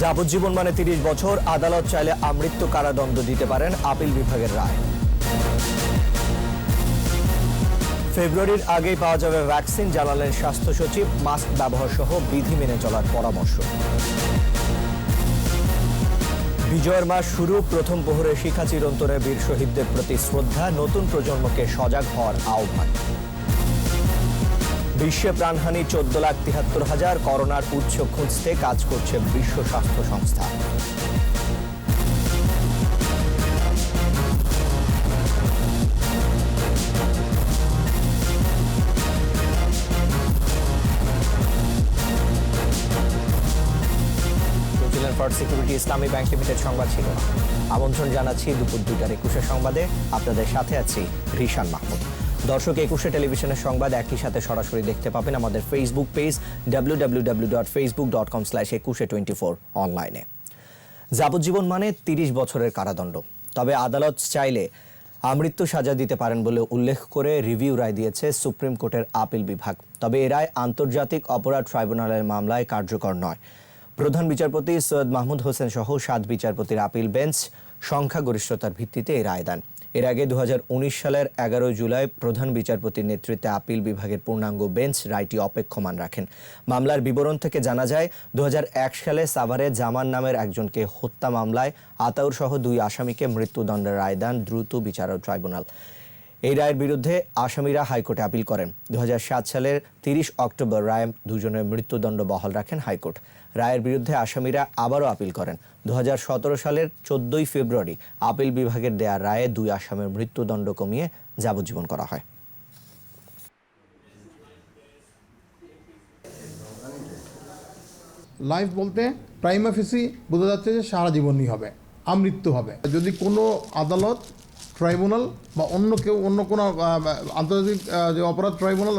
যাবজ্জীবন মানে তিরিশ বছর, আদালত চাইলে আমৃত্যু কারাদণ্ড দিতে পারেন আপিল বিভাগের রায়। ফেব্রুয়ারির আগেই পাওয়া যাবে ভ্যাকসিন, জানালেন স্বাস্থ্য সচিব, মাস্ক ব্যবহার সহ বিধি মেনে চলার পরামর্শ। বিজয়ের মাস শুরু, প্রথম প্রহরে শিখা চিরন্তনের বীর শহীদদের প্রতি শ্রদ্ধা, নতুন প্রজন্মকে সজাগ হওয়ার আহ্বান। বিশ্বে প্রাণহানি চোদ্দ লাখ তিহাত্তর হাজার, করোনার উৎস খুঁজতে কাজ করছে বিশ্ব স্বাস্থ্য সংস্থা। সিকিউরিটি ইসলামী ব্যাংক লিমিটেড সংবাদ ছিল আমন্ত্রণ জানাচ্ছি দুপুর দুইটার একুশের সংবাদে। আপনাদের সাথে আছি রিশান মাহমুদ। দর্শক, একুশে টেলিভিশনের সংবাদ একই সাথে সরাসরি দেখতে পাবেন আমাদের Facebook page W W dot Facebook dot com slash Ekushey twenty four অনলাইনে যাবজ্জীবন মানে তিরিশ বছরের কারাদণ্ড। তবে আদালত চাইলে আমৃত্যু সাজা দিতে পারেন বলে উল্লেখ করে রিভিউ রায় দিয়েছে সুপ্রিম কোর্টের আপিল বিভাগ। তবে এ রায় আন্তর্জাতিক অপরাধ ট্রাইব্যুনালের মামলায় কার্যকর নয়। প্রধান বিচারপতি সৈয়দ মাহমুদ হোসেন সহ সাত বিচারপতির আপিল বেঞ্চ সংখ্যাগরিষ্ঠতার ভিত্তিতে এই রায় দেন। এর আগে দুহাজার উনিশ সালের এগারো জুলাই প্রধান বিচারপতির নেতৃত্বে আপিল বিভাগের পূর্ণাঙ্গ বেঞ্চ রায়টি অপেক্ষমান রাখেন। মামলার বিবরণ থেকে জানা যায় দু হাজার এক সালে সাভারে জামান নামের একজনকে হত্যা মামলায় আতাউর সহ দুই আসামিকে মৃত্যুদণ্ডের রায় দেন দ্রুত বিচারক ট্রাইব্যুনাল। এই রায়ের বিরুদ্ধে আসামিরা হাইকোর্টে আপিল করেন। দু হাজার সাত সালের তিরিশ অক্টোবর রায় দুজনের মৃত্যুদণ্ড বহাল রাখেন হাইকোর্ট। রায়ের বিরুদ্ধে আসামিরা আবারও আপিল করেন। দু হাজার সতেরো সালের চোদ্দই ফেব্রুয়ারি আপিল বিভাগের দেয়া রায়ে দুই আসামের মৃত্যুদণ্ড কমিয়ে যাবজ্জীবন করা হয়। লাইফ বলতে প্রাইম অফিসি বোঝা যাচ্ছে যে সারা জীবনই হবে, আমৃত্যু হবে। যদি কোনো আদালত, ট্রাইব্যুনাল বা অন্য কেউ, অন্য কোনো আন্তর্জাতিক যে অপরাধ ট্রাইব্যুনাল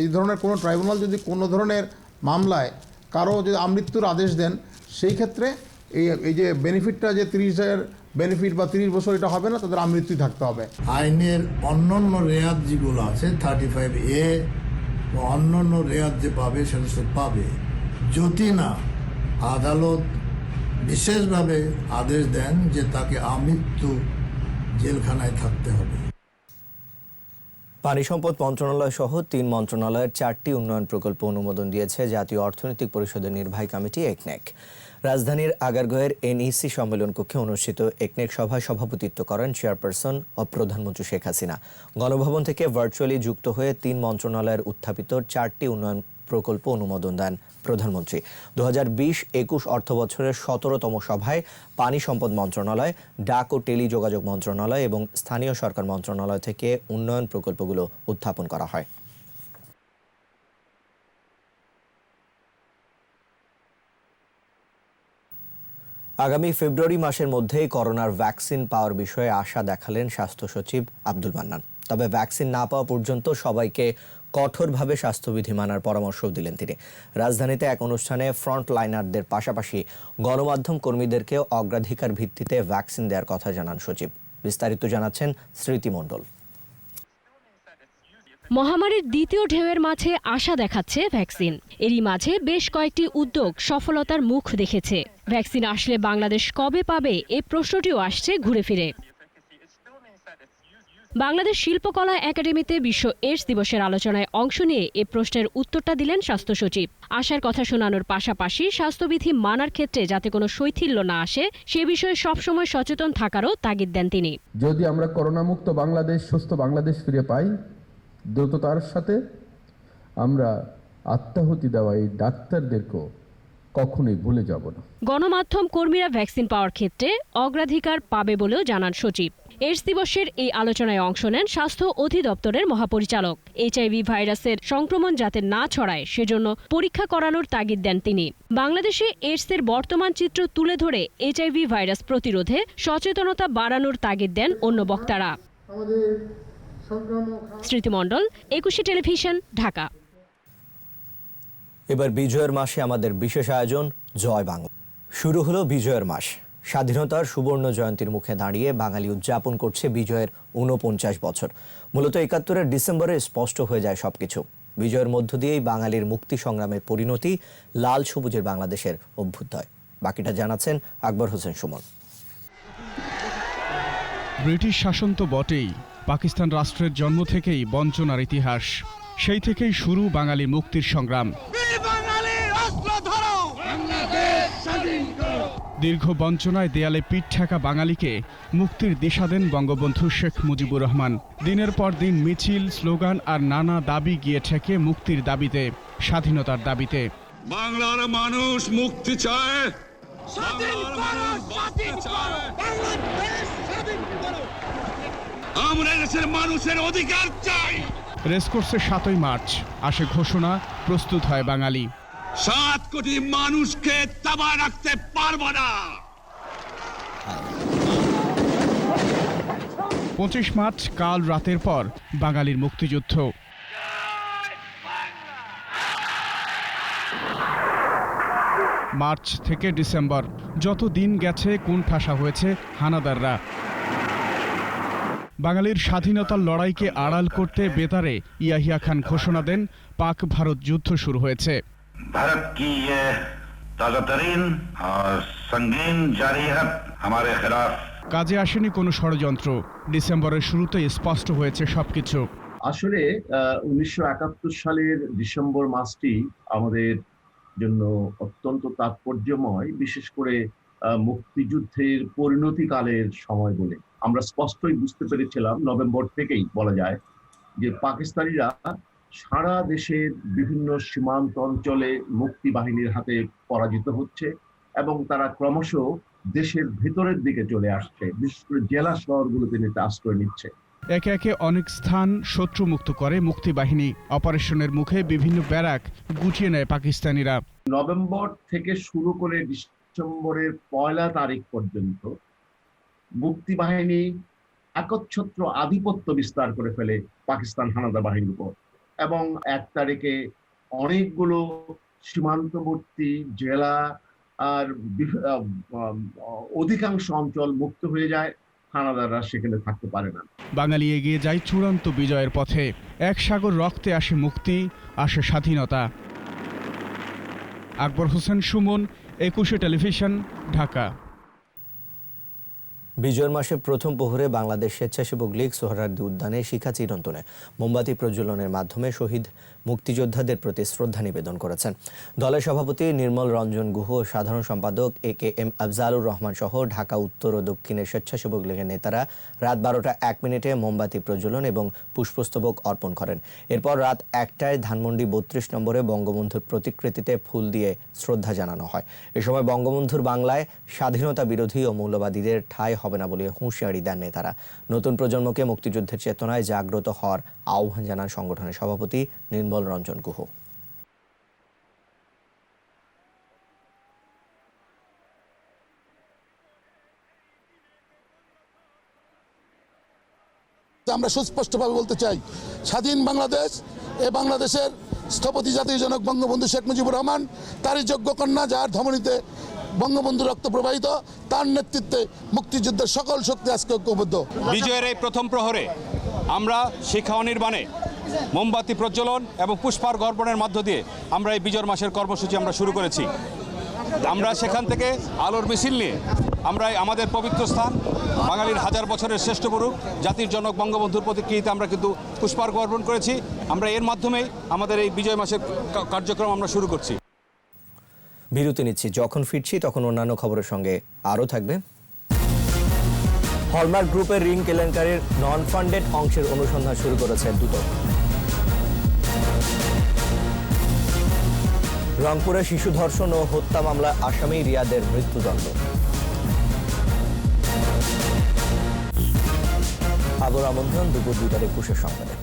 এই ধরনের কোনো ট্রাইব্যুনাল যদি কোনো ধরনের মামলায় কারও যদি আমৃত্যুর আদেশ দেন, সেই ক্ষেত্রে এই এই যে বেনিফিটটা যে তিরিশের বেনিফিট বা তিরিশ বছর এটা হবে না, তাদের আমৃত্যুই থাকতে হবে। আইনের অন্যান্য রেয়াত যেগুলো আছে থার্টি ফাইভ এ অন্যান্য রেয়াত যে পাবে, সেটা সে পাবে। যদি না আদালত বিশেষভাবে আদেশ দেন যে তাকে আমৃত্যু জেলখানায় থাকতে হবে। পানি সম্পদ মন্ত্রণালয় সহ তিন মন্ত্রণালয়ের চারটি উন্নয়ন প্রকল্প অনুমোদন দিয়েছে জাতীয় অর্থনৈতিক পরিষদের নির্বাহী কমিটি একনেক। রাজধানীর আগারগোয়ের এনইসি সম্মেলন কক্ষে অনুষ্ঠিত একনেক সভায় সভাপতিত্ব করেন চেয়ারপারসন ও প্রধানমন্ত্রী শেখ হাসিনা। গণভবন থেকে ভার্চুয়ালি যুক্ত হয়ে তিন মন্ত্রণালয়ের উত্থাপিত চারটি উন্নয়ন প্রকল্প অনুমোদন দেন প্রধানমন্ত্রী। দু হাজার বিশ একুশ অর্থ বছরের সতেরোতম সভায় পানি সম্পদ মন্ত্রণালয়, ডাক ও টেলিযোগাযোগ মন্ত্রণালয় এবং স্থানীয় সরকার মন্ত্রণালয় থেকে উন্নয়ন প্রকল্পগুলো উত্থাপন করা হয়। আগামী ফেব্রুয়ারি মাসের মধ্যেই করোনার ভ্যাকসিন পাওয়ার বিষয়ে আশা দেখালেন স্বাস্থ্য সচিব আব্দুল মান্নান। তবে ভ্যাকসিন না পাওয়া পর্যন্ত সবাইকে কঠোরভাবে স্বাস্থ্যবিধি মানার পরামর্শও দিলেন তিনি। রাজধানীতে এক অনুষ্ঠানে ফ্রন্ট লাইনারদের পাশাপাশি গণমাধ্যম কর্মীদেরকেও অগ্রাধিকার ভিত্তিতে ভ্যাকসিন দেওয়ার কথা জানান সচিব। বিস্তারিত জানাচ্ছেন স্মৃতি মণ্ডল। মহামারীর দ্বিতীয় ঢেউয়ের মাঝে আশা দেখাচ্ছে ভ্যাকসিন। এরই মাঝে বেশ কয়েকটি উদ্যোগ সফলতার মুখ দেখেছে। ভ্যাকসিন আসলে বাংলাদেশ কবে পাবে এ প্রশ্নটিও আসছে ঘুরে ফিরে। বাংলাদেশ শিল্পকলা একাডেমিতে বিশ্ব এইডস দিবসের আলোচনায় অংশ নিয়ে এ প্রশ্নের উত্তরটা দিলেন স্বাস্থ্য সচিব। আশার কথা শোনানোর পাশাপাশি স্বাস্থ্যবিধি মানার ক্ষেত্রে যাতে কোনো শৈথিল্য না আসে সে বিষয়ে সবসময় সচেতন থাকারও তাগিদ দেন তিনি। যদি আমরা করোনা মুক্ত বাংলাদেশ সুস্থ বাংলাদেশ ফিরে পাই দ্রুততার সাথে আমরা আত্মাহুতি দেওয়া এই ডাক্তারদেরকেও কখনোই ভুলে যাব না। গণমাধ্যম কর্মীরা ভ্যাকসিন পাওয়ার ক্ষেত্রে অগ্রাধিকার পাবে বলেও জানান সচিব। এইডস দিবসের এই আলোচনায় অংশ নেন স্বাস্থ্য অধিদপ্তরের মহাপরিচালক। এইচআইভি ভাইরাসের সংক্রমণ যাতে না ছড়ায় সেজন্য পরীক্ষা করানোর তাগিদ দেন তিনি। বাংলাদেশে এইডসের বর্তমান চিত্র তুলে ধরে এইচআইভি ভাইরাস প্রতিরোধে সচেতনতা বাড়ানোর তাগিদ দেন অন্য বক্তারা। স্মৃতিমণ্ডল একুশে টেলিভিশন ঢাকা। এবার বিজয়ের মাসে আমাদের বিশেষ আয়োজন জয় বাংলা। শুরু হলো বিজয়ের মাস। স্বাধীনতার সুবর্ণ জয়ন্তীর মুখে দাঁড়িয়ে বাঙালি উদযাপন করছে বিজয়ের ঊনপঞ্চাশ বছর। মূলত একাত্তরের ডিসেম্বরে স্পষ্ট হয়ে যায় সবকিছু। বিজয়ের মধ্য দিয়েই বাঙালির মুক্তি সংগ্রামের পরিণতি লাল সবুজের বাংলাদেশের অভ্যুদয়। বাকিটা জানাচ্ছেন আকবর হোসেন সুমন। ব্রিটিশ শাসন তো বটেই পাকিস্তান রাষ্ট্রের জন্ম থেকেই বঞ্চনার ইতিহাস। সেই থেকেই শুরু বাঙালি মুক্তির সংগ্রাম। দীর্ঘ বঞ্চনায় দেয়ালে পিঠ ঠেকা বাঙালিকে মুক্তির দিশা দেন বঙ্গবন্ধু শেখ মুজিবুর রহমান। দিনের পর দিন মিছিল স্লোগান আর নানা দাবি গিয়ে ঠেকে মুক্তির দাবিতে স্বাধীনতার দাবিতে। বাংলার মানুষ মুক্তি চায়। আমরা দেশের মানুষের অধিকার চাই। রেসকোর্সে সাতই মার্চ আসে ঘোষণা প্রস্তুত হয় বাঙালি। সাত কোটি মানুষকে তাবা রাখতে পারব না। পঁচিশ মার্চ কাল রাতের পর বাঙালির মুক্তিযুদ্ধ। মার্চ থেকে ডিসেম্বর, যত দিন গেছে, কোন ঠাসা হয়েছে, হানাদাররা। বাঙালির স্বাধীনতার লড়াইকে আড়াল করতে বেতারে ইয়াহিয়া খান ঘোষণা দেন, পাক ভারত যুদ্ধ শুরু হয়েছে। भारत की ये ताज़ा तरीन और संगीन जारियत हमारे खिलाफ কাজে আসেনি কোনো ষড়যন্ত্র ডিসেম্বরের শুরুতেই স্পষ্ট হয়েছে সবকিছু আসলে উনিশশো একাত্তর সালের ডিসেম্বর মাসটি আমাদের জন্য অত্যন্ত তাৎপর্যময় বিশেষ করে আহ, মুক্তিযুদ্ধের পরিণতিকালের সময় বলে আমরা স্পষ্টই বুঝতে পেরেছিলাম নভেম্বর থেকেই বলা যায় যে পাকিস্তানিরা সারা দেশের বিভিন্ন সীমান্ত অঞ্চলে মুক্তি বাহিনীর হাতে পরাজিত হচ্ছে এবং তারা ক্রমশ দেশের ভেতরের দিকে চলে আসছে। বিশেষ করে জেলা শহরগুলোতে নিতে আশ্রয় নিচ্ছে। একে একে অনেক স্থান শত্রুমুক্ত করে মুক্তিবাহিনী অপারেশনের মুখে বিভিন্ন ব্যারাক গুটিয়ে নেয় পাকিস্তানিরা। নভেম্বর থেকে শুরু করে ডিসেম্বরের পয়লা তারিখ পর্যন্ত মুক্তিবাহিনী একচ্ছত্র আধিপত্য বিস্তার করে ফেলে পাকিস্তান হানাদার বাহিনীর উপর। এবং এক তারিখে অনেকগুলো সীমান্তবর্তী জেলা আর অধিকাংশ অঞ্চল মুক্ত হয়ে যায়। হানাদাররা সেখানে থাকতে পারে না। বাঙালি এগিয়ে যায় চূড়ান্ত বিজয়ের পথে। এক সাগর রক্তে আসে মুক্তি, আসে স্বাধীনতা। আকবর হোসেন সুমন, একুশে টেলিভিশন, ঢাকা। বিজয়ের মাসে প্রথম প্রহরে বাংলাদেশ স্বেচ্ছাসেবক লীগ সোহরার্দি উদ্যানে শিখা চিরন্তনে। মোমবাতি প্রজ্বলনের মাধ্যমে শহীদ মুক্তিযোদ্ধাদের প্রতি শ্রদ্ধা নিবেদন করেছেন। দলের সভাপতি নির্মল রঞ্জন গুহ সাধারণ সম্পাদক A K M Afzalur Rahman সহ ঢাকা, উত্তর ও দক্ষিণের স্বেচ্ছাসেবক লীগের নেতারা রাত বারোটা এক মিনিটে মোমবাতি প্রজ্বলন এবং পুষ্পস্তবক অর্পণ করেন। এরপর রাত একটায় ধানমন্ডি বত্রিশ নম্বরে বঙ্গবন্ধুর প্রতিকৃতিতে ফুল দিয়ে শ্রদ্ধা জানানো হয়। এ সময় বঙ্গবন্ধুর বাংলায় স্বাধীনতা বিরোধী ও মৌলবাদীদের ঠাঁই হবে না বলে হুঁশিয়ারি দেন নেতারা নতুন প্রজন্মকে মুক্তিযুদ্ধের চেতনায় জাগ্রত হওয়ার আহ্বান জানান সংগঠনের সভাপতি নির্মল রঞ্জন গুহ। আমরা সুস্পষ্টভাবে বলতে চাই, স্বাধীন বাংলাদেশ এ বাংলাদেশের স্থপতি জাতীয় জনক বঙ্গবন্ধু শেখ মুজিবুর রহমান, তারই যোগ্য কন্যা যার ধমনীতে বঙ্গবন্ধু রক্ত প্রবাহিত, তার নেতৃত্বে মুক্তিযুদ্ধের সকল শক্তি আজকে ঐক্যবদ্ধ। বিজয়ের এই প্রথম প্রহরে আমরা শিক্ষা অনির্বাণে মোমবাতি প্রজ্বলন এবং পুষ্পার অর্পণের মধ্য দিয়ে আমরা এই বিজয় মাসের কর্মসূচি আমরা শুরু করেছি। আমরা সেখান থেকে আলোর মিছিল নিয়ে আমরা আমাদের পবিত্র স্থান, বাঙালির হাজার বছরের শ্রেষ্ঠ পুরুষ জাতির জনক বঙ্গবন্ধুর প্রতিকৃতিতে আমরা কিন্তু পুষ্পার্ঘ অর্পণ করেছি। আমরা এর মাধ্যমেই আমাদের এই বিজয় মাসের কার্যক্রম আমরা শুরু করছি। বিরতি নিচ্ছি। যখন ফিরছি, তখন অন্যান্য খবরের সঙ্গে আরও থাকবে। হলমার্ক গ্রুপের রিং কেলেঙ্কারির নন ফান্ডেড অংশের অনুসন্ধান শুরু করেছে দুদক। রংপুরে শিশু ধর্ষণ ও হত্যা মামলা আসামি রিয়াদের মৃত্যুদণ্ড। আবর আমন্ত্রণ দুপুর দুইটার একুশের সংবাদে।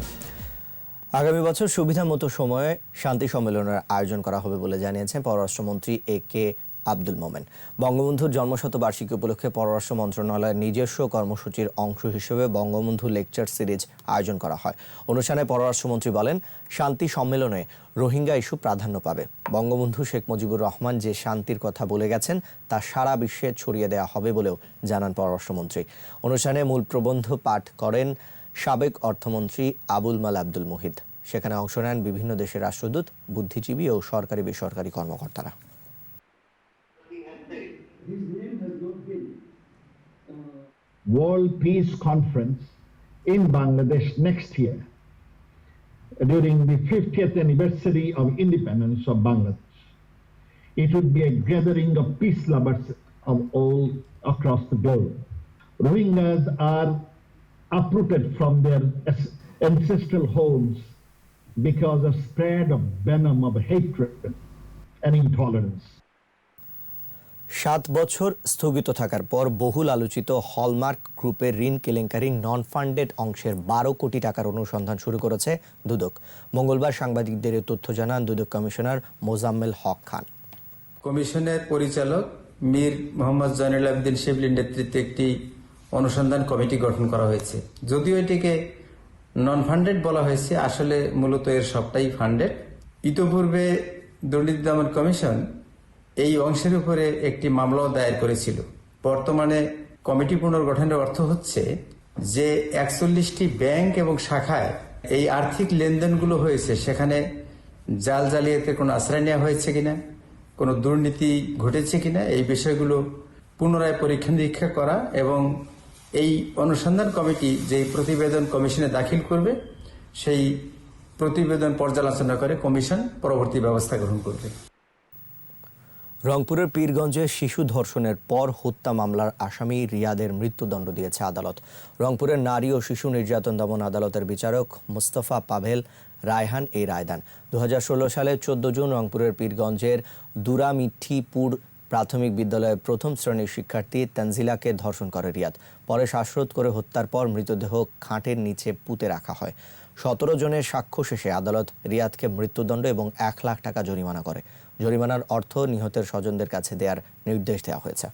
আগামী বছর সুবিধা মতো সময়ে শান্তি সম্মেলনের আয়োজন করা হবে বলে জানিয়েছেন পররাষ্ট্রমন্ত্রী এ কে আব্দুল মোমেন। বঙ্গবন্ধুর জন্মশতবার্ষিকী উপলক্ষে পররাষ্ট্র মন্ত্রণালয়ের নিজস্ব কর্মসূচির অংশ হিসেবে বঙ্গবন্ধু লেকচার সিরিজ আয়োজন করা হয়। অনুষ্ঠানে পররাষ্ট্রমন্ত্রী বলেন, শান্তি সম্মেলনে রোহিঙ্গা ইস্যু প্রাধান্য পাবে। বঙ্গবন্ধু শেখ মুজিবুর রহমান যে শান্তির কথা বলে গেছেন, তা সারা বিশ্বে ছড়িয়ে দেওয়া হবে বলেও জানান পররাষ্ট্রমন্ত্রী। অনুষ্ঠানে মূল প্রবন্ধ পাঠ করেন সাবেক অর্থমন্ত্রী আবুল মাল আব্দুল মুহিদ সেখানে অংশ নেন বিভিন্ন দেশের রাষ্ট্রদূত বুদ্ধিজীবী ও সরকারি বেসরকারি কর্মকর্তারা World Peace Conference in Bangladesh next year during the 50th anniversary of independence of Bangladesh. It would be a gathering of peace lovers of all across the globe. Rohingyas are uprooted from their ancestral homes because of spread of venom of hatred and intolerance. সাত বছর স্থগিত থাকার পর বহুল আলোচিত hallmark গ্রুপের ঋণ কেলেঙ্কারির নন ফান্ডেড অংশের বারো কোটি টাকার অনুসন্ধান শুরু করেছে দুদক মঙ্গলবার সাংবাদিকদের তথ্য জানান দুদক কমিশনার মোজাম্মেল হক খান কমিশনের পরিচালক মীর মোহাম্মদ জয়নুল আবেদিন শিবলির নেতৃত্বে একটি অনুসন্ধান কমিটি গঠন করা হয়েছে। যদিও এটিকে নন ফান্ডেড বলা হয়েছে, আসলে মূলত এর সবটাই ফান্ডেড ইতোপূর্বে দুর্নীতি দমন কমিশন এই অংশের উপরে একটি মামলাও দায়ের করেছিল। বর্তমানে কমিটি পুনর্গঠনের অর্থ হচ্ছে যে একচল্লিশটি ব্যাংক এবং শাখায় এই আর্থিক লেনদেনগুলো হয়েছে, সেখানে জাল জালিয়াতের কোনো আশ্রয় নেওয়া হয়েছে কিনা, কোনো দুর্নীতি ঘটেছে কিনা, এই বিষয়গুলো পুনরায় পরীক্ষা নিরীক্ষা করা এবং এই অনুসন্ধান কমিটি যে প্রতিবেদন কমিশনে দাখিল করবে, সেই প্রতিবেদন পর্যালোচনা করে কমিশন পরবর্তী ব্যবস্থা গ্রহণ করবে। রংপুরের পীরগঞ্জে শিশু ধর্ষণের পর হত্যা মামলার আসামি রিয়াদের মৃত্যুদণ্ড দিয়েছে আদালত। রংপুরের নারী ও শিশু নির্যাতন দমন আদালতের বিচারক মুস্তফা পাভেল রায়হান এই রায় দেন। দু সালের চোদ্দ জুন রংপুরের পীরগঞ্জের দুরামিঠিপুর প্রাথমিক বিদ্যালয়ে প্রথম শ্রেণির শিক্ষার্থী তানজিলাকে ধর্ষণ করে রিয়াদ। পরে শ্বাসরোধ করে হত্যার পর মৃতদেহ খাঁটের নিচে পুঁতে রাখা হয়। সতেরো জনের সাক্ষ্য শেষে আদালত রিয়াদকে মৃত্যুদণ্ড এবং এক লাখ টাকা জরিমানা করে। জরিমানার অর্থ নিহতের স্বজনদের কাছে দেওয়ার নির্দেশ দেওয়া হয়েছে।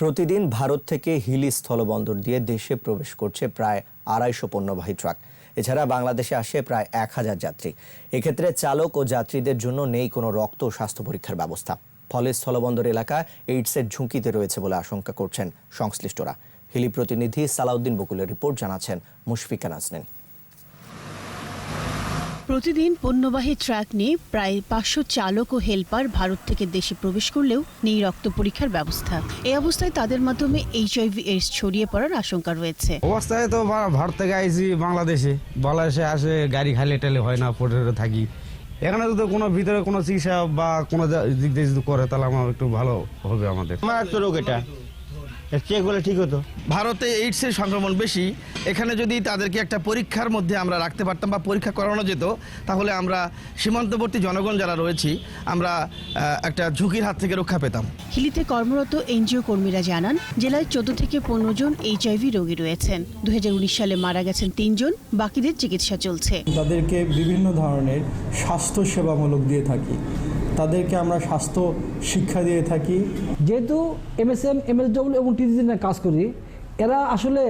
প্রতিদিন ভারত থেকে হিলি স্থলবন্দর দিয়ে দেশে প্রবেশ করছে প্রায় আড়াইশো পণ্যবাহী ট্রাক। এছাড়া বাংলাদেশে আসে প্রায় এক হাজার যাত্রী। এক্ষেত্রে চালক ও যাত্রীদের জন্য নেই কোনো রক্ত স্বাস্থ্য পরীক্ষার ব্যবস্থা। ফলে স্থলবন্দর এলাকা এইডসের ঝুঁকিতে রয়েছে বলে আশঙ্কা করছেন সংশ্লিষ্টরা। হিলি প্রতিনিধি সালাউদ্দিন বকুলের রিপোর্ট জানাচ্ছেন মুশফিকা নাজনীন। প্রতিদিন পণ্যবাহী ট্রাক নিয়ে প্রায় পাঁচশো চালক ও হেলপার ভারত থেকে দেশে প্রবেশ করলেও নেই রক্ত পরীক্ষার ব্যবস্থা। এই অবস্থায় তাদের মাধ্যমে এইচআইভি এইডস ছড়িয়ে পড়ার আশঙ্কা রয়েছে। অবস্থায় তো ভারত থেকে আইছি বাংলাদেশে। বাংলাদেশে আসে গাড়ি খালি টালি হয় না পড়ে থাকি। এখানে যদি কোনো ভিতরে কোনো চিকিৎসা বা কোনো দিক দিয়ে যদি করে তাহলে আমার একটু ভালো হবে আমাদের। আমার একটা রোগ এটা। চেক হলে ঠিক হতো। ভারতে এইডসের সংক্রমণ বেশি এখানে যদি তাদেরকে একটা পরীক্ষার মধ্যে আমরা রাখতে পারতাম বা পরীক্ষা করানো যেত তাহলে আমরা সীমান্তবর্তী জনগণ যারা রয়েছি আমরা একটা ঝুঁকির হাত থেকে রক্ষা পেতাম। হিলিতে কর্মরত এনজিও কর্মীরা জানান জেলায় চোদ্দ থেকে পনেরো জন এইচআইভি রোগী রয়েছেন। দুই হাজার উনিশ সালে মারা গেছেন তিনজন বাকিদের চিকিৎসা চলছে। তাদেরকে বিভিন্ন ধরনের স্বাস্থ্য সেবামূলক দিয়ে থাকি। তাদেরকে আমরা স্বাস্থ্য শিক্ষা দিয়ে থাকি। যেহেতু M S M MSM MSW এবং টিডিসি কাজ করি এরা আসলে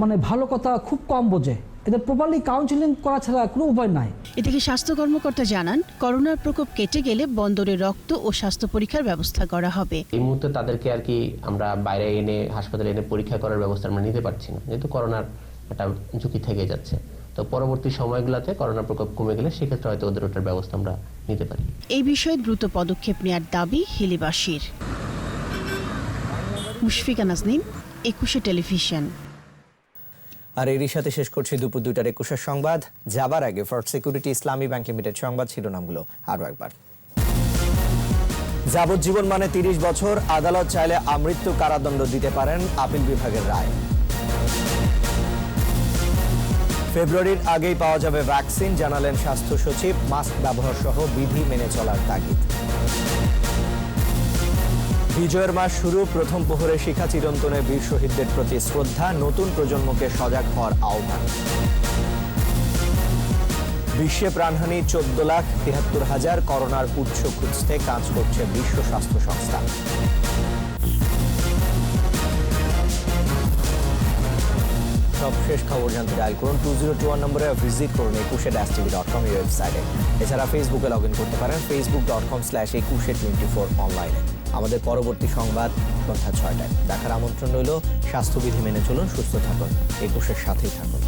মানে ভালো কথা খুব কম বোঝে। এদের প্রপারলি কাউন্সিলিং করা ছাড়া কোনো উপায় নাই। এদিকে স্বাস্থ্য কর্মকর্তা জানান করোনার প্রকোপ কেটে গেলে বন্দরে রক্ত ও স্বাস্থ্য পরীক্ষার ব্যবস্থা করা হবে। এই মুহূর্তে তাদেরকে আর কি আমরা বাইরে এনে হাসপাতালে এনে পরীক্ষা করার ব্যবস্থা আমরা নিতে পারছি না যেহেতু করোনার একটা ঝুঁকি থেকে যাচ্ছে। তো পরবর্তী সময়গুলোতে করোনা প্রকোপ কমে গেলে সেক্ষেত্রে হয়তো ওদের ওটার ব্যবস্থা আমরা নিতে পারি। এই বিষয়ে দ্রুত পদক্ষেপ নেওয়ার দাবি হিলিবাসীর। মুশফিকা নাজনীন একুশে টেলিভিশন। আর এরই সাথে শেষ করছি দুপুর দুইটার একুশের সংবাদ। যাবার আগে first security Islami bank limited সংবাদ শিরোনামগুলো আরও একবার। যাবজ্জীবন মানে তিরিশ বছর আদালত চাইলে আমৃত্যু কারাদণ্ড দিতে পারেন আপিল বিভাগের রায়। ফেব্রুয়ারির আগেই পাওয়া যাবে ভ্যাকসিন, জানালেন স্বাস্থ্য সচিব, মাস্ক ব্যবহার সহ বিধি মেনে চলার তাগিদ। বিজয়ের মাস শুরু, প্রথম প্রহরে শিখা চিরন্তনের বীর শহীদদের প্রতি শ্রদ্ধা, নতুন প্রজন্মকে সজাগ হওয়ার আহ্বান। বিশ্বে প্রাণহানি চোদ্দ লাখ তিয়াত্তর হাজার, করোনার উৎস খুঁজতে কাজ করছে বিশ্ব স্বাস্থ্য সংস্থা। সবশেষ খবর জানতে ডায়াল করুন। টু জিরো টু ওয়ান নম্বরে ভিজিট করুন Ekushey dash TV dot com এই ওয়েবসাইটে এছাড়া ফেসবুকে লগ ইন করতে পারেন Facebook dot com slash Ekushey twenty four অনলাইনে আমাদের পরবর্তী সংবাদ সন্ধ্যা ছয়টায়। দেখার আমন্ত্রণ রইল, স্বাস্থ্যবিধি মেনে চলুন, সুস্থ থাকুন, একুশের সাথেই থাকুন।